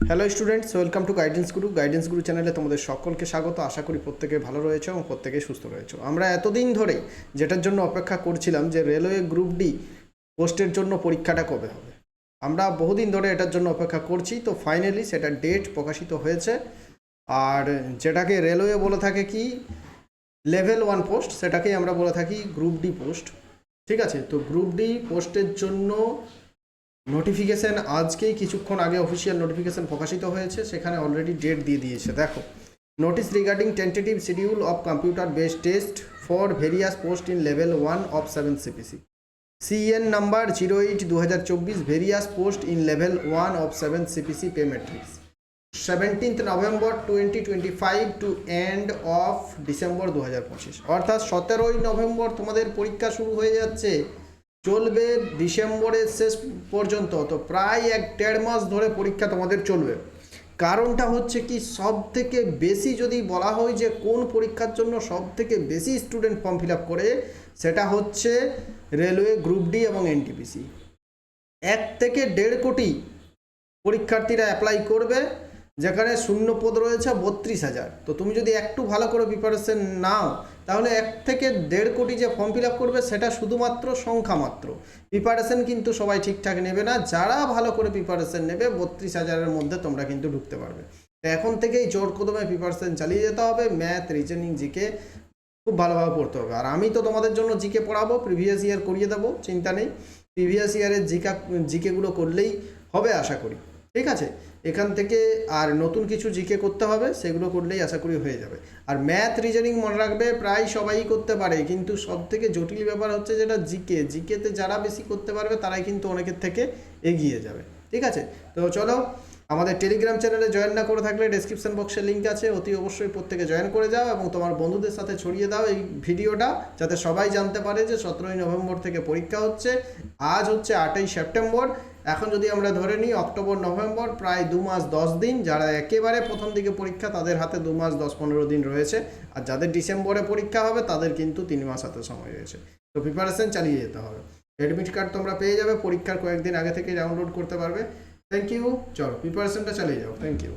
Hello students welcome to guidance guru guidance guru চ্যানেলে তোমাদের সকলকে স্বাগত। আশা করি প্রত্যেকে ভালো রয়েছে এবং প্রত্যেকে সুস্থ রয়েছে। আমরা এতদিন ধরে যেটার জন্য অপেক্ষা করছিলাম যে রেলওয়ে গ্রুপ ডি পোস্টের জন্য পরীক্ষাটা কবে হবে? আমরা বহুদিন ধরে এটার জন্য অপেক্ষা করছি। তো ফাইনালি সেটা ডেট প্রকাশিত হয়েছে। আর যেটাকে রেলওয়ে বলে থাকে কি? লেভেল ওয়ান পোস্ট সেটাকেই আমরা বলে থাকি গ্রুপ ডি পোস্ট ঠিক আছে? তো গ্রুপ ডি পোস্টের জন্য নোটিফিকেশন আজকেই কিছুক্ষণ আগে অফিসিয়াল নোটিফিকেশন প্রকাশিত হয়েছে, সেখানে অলরেডি ডেট দিয়ে দিয়েছে। দেখো notice regarding tentative schedule of computer based test for various post in level one of seven CPC CN number zero eight দু হাজার চব্বিশ various post in level one of seven CPC pay matrix seventeenth November twenty twenty five to end of December দু হাজার পঁচিশ অর্থাৎ সতেরোই November তোমাদের পরীক্ষা শুরু হয়ে যাচ্ছে। চলবে ডিসেম্বরের শেষ পর্যন্ত, তো প্রায় এক দেড় মাস ধরে পরীক্ষা তোমাদের চলবে। কারণটা হচ্ছে কি সব থেকে বেশি যদি বলা হয় যে কোন পরীক্ষার জন্য সব থেকে বেশি স্টুডেন্ট ফর্ম ফিল আপ করে, সেটা হচ্ছে রেলওয়ে গ্রুপ ডি এবং এনটিপিসি এক থেকে দেড় কোটি পরীক্ষার্থীরা অ্যাপ্লাই করবে যেখানে শূন্য পদ রয়েছে, বত্রিশ হাজার। তো তুমি যদি একটু ভালো করে প্রিপারেশন নাও, তাহলে এক থেকে দেড় কোটি যে ফর্ম ফিল আপ করবে, সেটা শুধুমাত্র সংখ্যা মাত্র। প্রিপারেশন কিন্তু সবাই ঠিকঠাক নেবে না। যারা ভালো করে প্রিপারেশন নেবে, বত্রিশ হাজারের মধ্যে তোমরা কিন্তু ঢুকতে পারবে। তো এখন থেকেই জোর কদমে প্রিপারেশন চালিয়ে যেতে হবে। ম্যাথ রিজনিং জিকে খুব ভালোভাবে পড়তে হবে। আর আমি তো তোমাদের জন্য জিকে পড়াবো প্রিভিয়াস ইয়ার করিয়ে দেবো, চিন্তা নেই। প্রিভিয়াস ইয়ারের জিকা জিকেগুলো করলেই হবে, আশা করি। ঠিক আছে? এখান থেকে আর নতুন কিছু জিকে করতে হবে, সেগুলো করলেই আশা করি হয়ে যাবে। আর ম্যাথ রিজনিং মনে রাখবে, প্রায় সবাই করতে পারে, কিন্তু সব থেকে জটিল ব্যাপার হচ্ছে যেটা জিকে জিকেতে যারা বেশি করতে পারবে, তারাই কিন্তু অনেকের থেকে এগিয়ে যাবে। ঠিক আছে? তো চলো আমাদের টেলিগ্রাম চ্যানেলে জয়েন না করে থাকলে ডেসক্রিপশন বক্সে লিঙ্ক আছে, অতি অবশ্যই প্রত্যেকে জয়েন করে যাও এবং তোমার বন্ধুদের সাথে ছড়িয়ে দাও এই ভিডিওটা যাতে সবাই জানতে পারে যে সতেরোই নভেম্বর থেকে পরীক্ষা হচ্ছে। আজ হচ্ছে আটই সেপ্টেম্বর। এখন যদি আমরা ধরে নিই, অক্টোবর, নভেম্বর প্রায় দু মাস দশ দিন। যারা একেবারে প্রথম দিকে পরীক্ষা, তাদের হাতে দু মাস দশ পনেরো দিন রয়েছে। আর যাদের ডিসেম্বরে পরীক্ষা হবে, তাদের কিন্তু তিন মাস হাতে সময় রয়েছে। তো প্রিপারেশন চালিয়ে যেতে হবে। অ্যাডমিট কার্ড তোমরা পেয়ে যাবে। পরীক্ষার কয়েকদিন আগে থেকে ডাউনলোড করতে পারবে। থ্যাংক ইউ চলো প্রিপারেশনটা চালিয়ে যাও। Thank you